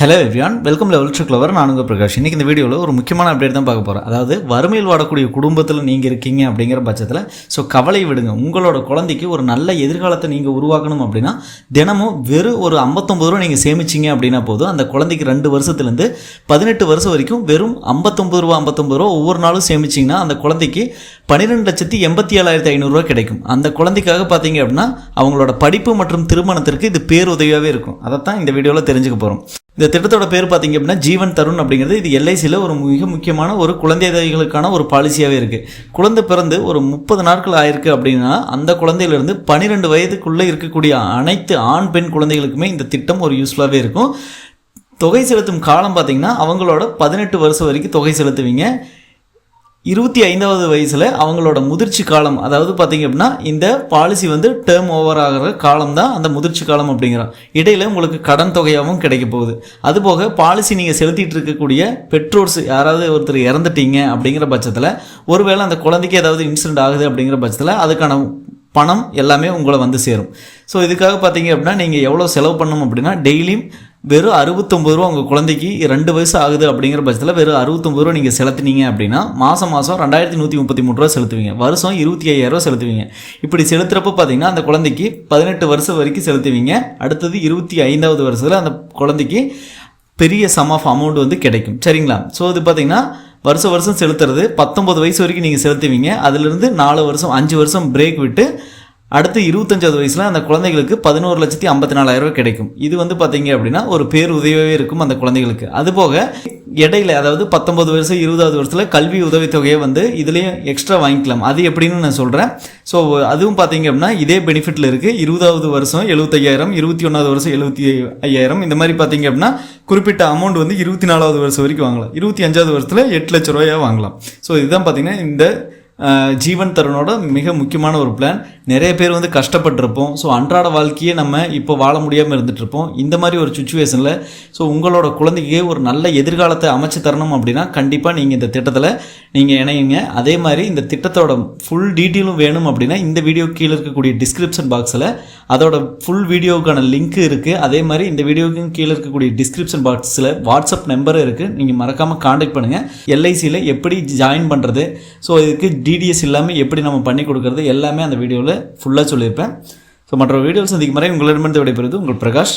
Hello everyone welcome level to clever நானுங்க பிரகாஷ். இன்றைக்கி இந்த வீடியோவில் ஒரு முக்கியமான அப்டேட் தான் பார்க்க போகிறேன் அதாவது வறுமையில் வாடக்கூடிய குடும்பத்தில் நீங்கள் இருக்கீங்க அப்படிங்கிற பட்சத்தில் ஸோ கவலை விடுங்க. உங்களோட குழந்தைக்கு ஒரு நல்ல எதிர்காலத்தை நீங்கள் உருவாக்கணும் அப்படின்னா தினமும் வெறும் ஒரு ஐம்பத்தொம்பது ரூபா நீங்கள் சேமிச்சிங்க அப்படின்னா போதும். அந்த குழந்தைக்கு ரெண்டு வருஷத்துலேருந்து பதினெட்டு வருஷம் வரைக்கும் வெறும் ஐம்பத்தொம்பது ரூபா ஐம்பத்தொம்பது ரூபா ஒவ்வொரு நாளும் சேமிச்சிங்கன்னா அந்த குழந்தைக்கு பன்னிரெண்டு லட்சத்தி எண்பத்தி ஏழாயிரத்தி ஐநூறுரூவா கிடைக்கும். அந்த குழந்தைக்காக பார்த்தீங்க அப்படின்னா அவங்களோட படிப்பு மற்றும் திருமணத்திற்கு இது பேருதவியாகவே இருக்கும். அதைத்தான் இந்த வீடியோவில் தெரிஞ்சுக்க போகிறோம் இந்த திட்டத்தோட பேர் பார்த்தீங்க அப்படின்னா ஜீவன் தருண் அப்படிங்கிறது இது எல்ஐசியில் ஒரு மிக முக்கியமான ஒரு குழந்தைகளுக்கான ஒரு பாலிசியாகவே இருக்குது குழந்தை பிறந்து ஒரு முப்பது நாட்கள் ஆயிருக்கு அப்படின்னா அந்த குழந்தையிலிருந்து பன்னிரெண்டு வயதுக்குள்ளே இருக்கக்கூடிய அனைத்து ஆண் பெண் குழந்தைகளுக்குமே இந்த திட்டம் ஒரு யூஸ்ஃபுல்லாகவே இருக்கும். தொகை செலுத்தும் காலம் பார்த்திங்கன்னா அவங்களோட பதினெட்டு வருஷம் வரைக்கும் தொகை செலுத்துவீங்க. இருபத்தி ஐந்தாவது வயசில் அவங்களோட முதிர்ச்சி காலம் அதாவது பார்த்தீங்க அப்படின்னா இந்த பாலிசி வந்து டேர்ம் ஓவர் ஆகிற காலம் தான் அந்த முதிர்ச்சி காலம் அப்படிங்கிறோம் இடையில் உங்களுக்கு கடன் தொகையாகவும் கிடைக்க போகுது. அதுபோக பாலிசி நீங்கள் செலுத்திட்டு இருக்கக்கூடிய பெற்றோர்ஸ் யாராவது ஒருத்தர் இறந்துட்டீங்க அப்படிங்கிற பட்சத்தில் ஒருவேளை அந்த குழந்தைக்கு ஏதாவது இன்சிடென்ட் ஆகுது அப்படிங்கிற பட்சத்தில் அதுக்கான பணம் எல்லாமே உங்களை வந்து சேரும். ஸோ இதுக்காக பார்த்தீங்க அப்படின்னா நீங்கள் எவ்வளோ செலவு பண்ணணும் அப்படின்னா டெய்லியும் வெறும் அறுபத்தொம்பது ரூபா உங்கள் குழந்தைக்கு ரெண்டு வயசு ஆகுது அப்படிங்கிற பட்சத்தில் வெறும் அறுபத்தொம்பது ரூபா நீங்கள் செலுத்தினீங்க அப்படின்னா மாதம் மாதம் ரெண்டாயிரத்தி நூற்றி முப்பத்தி மூணு ரூபா செலுத்துவீங்க. வருஷம் இருபத்தி ஐயாயிரரூவா செலுத்துவீங்க. இப்படி செலுத்துறப்ப பார்த்தீங்கன்னா அந்த குழந்தைக்கு பதினெட்டு வருஷம் வரைக்கும் செலுத்துவீங்க. அடுத்தது இருபத்தி ஐந்தாவது வருஷத்தில் அந்த குழந்தைக்கு பெரிய சம் ஆஃப் அமௌண்ட் வந்து கிடைக்கும். சரிங்களா? ஸோ இது பார்த்தீங்கன்னா வருஷம் வருஷம் செலுத்துறது பத்தொம்பது வயசு வரைக்கும் நீங்கள் செலுத்துவீங்க. அதுலேருந்து நாலு வருஷம் அஞ்சு வருஷம் பிரேக் விட்டு அடுத்து இருபத்தஞ்சாவது வயசில் அந்த குழந்தைகளுக்கு பதினோரு லட்சத்தி ஐம்பத்தி நாலாயிரம் கிடைக்கும். இது வந்து பார்த்தீங்க அப்படின்னா ஒரு பேர் உதவியாகவே இருக்கும் அந்த குழந்தைகளுக்கு. அதுபோக இடையில அதாவது பத்தொம்பது வருஷம் இருபதாவது வருஷத்தில் கல்வி உதவித்தொகையை வந்து இதுலேயும் எக்ஸ்ட்ரா வாங்கிக்கலாம். அது எப்படின்னு நான் சொல்கிறேன் ஸோ அதுவும் பார்த்தீங்க அப்படின்னா இதே பெனிஃபிட்டில் இருக்குது இருபதாவது வருஷம் எழுபத்தையாயிரம் இருபத்தி ஒன்றாவது வருஷம் எழுபத்தி ஐயாயிரம். இந்த மாதிரி பார்த்தீங்க அப்படின்னா குறிப்பிட்ட அமௌண்ட் வந்து இருபத்தி நாலாவது வருஷம் வரைக்கும் வாங்கலாம். இருபத்தி அஞ்சாவது வருஷத்தில் எட்டு லட்ச ரூபாயாக வாங்கலாம். ஸோ இதுதான் பார்த்தீங்கன்னா இந்த ஜீவன் தருணோட மிக முக்கியமான ஒரு பிளான் நிறைய பேர் வந்து கஷ்டப்பட்டிருப்போம். ஸோ அன்றாட வாழ்க்கையே நம்ம இப்போ வாழ முடியாமல் இருந்துகிட்ருப்போம் இந்த மாதிரி ஒரு சுச்சுவேஷனில் ஸோ உங்களோட குழந்தைக்கு ஒரு நல்ல எதிர்காலத்தை அமைச்சு தரணும் அப்படின்னா கண்டிப்பாக நீங்கள் இந்த திட்டத்தில் நீங்கள் இணையுங்க. அதே மாதிரி இந்த திட்டத்தோட ஃபுல் டீட்டெயிலும் வேணும் அப்படின்னா இந்த வீடியோ கீழே இருக்கக்கூடிய டிஸ்கிரிப்ஷன் பாக்ஸில் அதோட ஃபுல் வீடியோவுக்கான லிங்க் இருக்குது அதே மாதிரி இந்த வீடியோவுக்கு கீழே இருக்கக்கூடிய டிஸ்கிரிப்ஷன் பாக்ஸில் வாட்ஸ்அப் நம்பரும் இருக்குது நீங்கள் மறக்காமல் காண்டாக்ட் பண்ணுங்கள் எல்ஐசியில் எப்படி ஜாயின் பண்ணுறது ஸோ இதுக்கு டிடிஎஸ் இல்லாமல் எப்படி நம்ம பண்ணி கொடுக்குறது? எல்லாமே அந்த வீடியோவில் ஃபுல்லாக சொல்லியிருப்பேன். ஸோ மற்ற வீடியோஸ் சந்திக்கும் வரை உங்களிடமிருந்து விடைபெறுவது உங்கள் பிரகாஷ்.